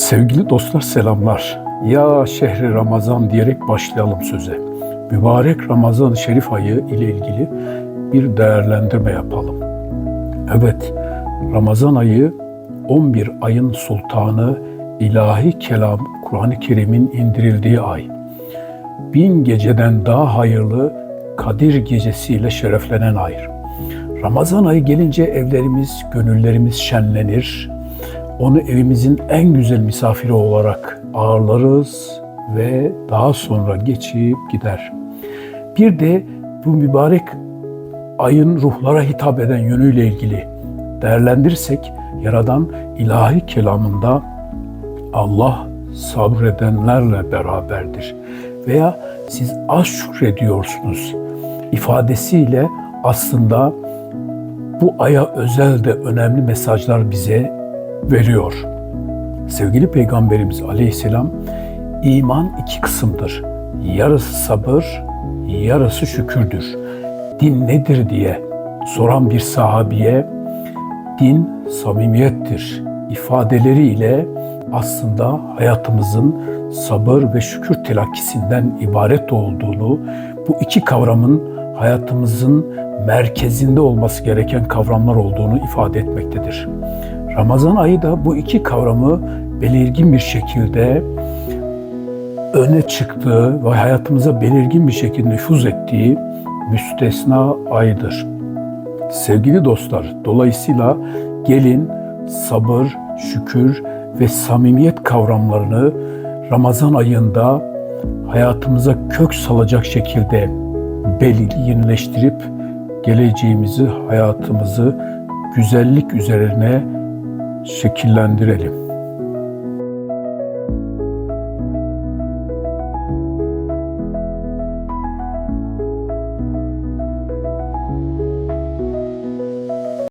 Sevgili dostlar selamlar. Ya şehri Ramazan diyerek başlayalım söze. Mübarek Ramazan-ı Şerif ayı ile ilgili bir değerlendirme yapalım. Evet, Ramazan ayı 11 ayın sultanı ilahi kelam Kur'an-ı Kerim'in indirildiği ay. Bin geceden daha hayırlı Kadir gecesiyle şereflenen ay. Ramazan ayı gelince evlerimiz, gönüllerimiz şenlenir. Onu evimizin en güzel misafiri olarak ağırlarız ve daha sonra geçip gider. Bir de bu mübarek ayın ruhlara hitap eden yönüyle ilgili değerlendirirsek Yaradan ilahi kelamında Allah sabredenlerle beraberdir veya siz az şükrediyorsunuz ifadesiyle aslında bu aya özel de önemli mesajlar bize veriyor. Sevgili Peygamberimiz Aleyhisselam iman iki kısımdır. Yarısı sabır, yarısı şükürdür. Din nedir diye soran bir sahabiye din samimiyettir ifadeleriyle aslında hayatımızın sabır ve şükür telakkisinden ibaret olduğunu, bu iki kavramın hayatımızın merkezinde olması gereken kavramlar olduğunu ifade etmektedir. Ramazan ayı da bu iki kavramı belirgin bir şekilde öne çıktığı ve hayatımıza belirgin bir şekilde nüfuz ettiği müstesna aydır. Sevgili dostlar, dolayısıyla gelin sabır, şükür ve samimiyet kavramlarını Ramazan ayında hayatımıza kök salacak şekilde belirginleştirip geleceğimizi, hayatımızı güzellik üzerine şekillendirelim.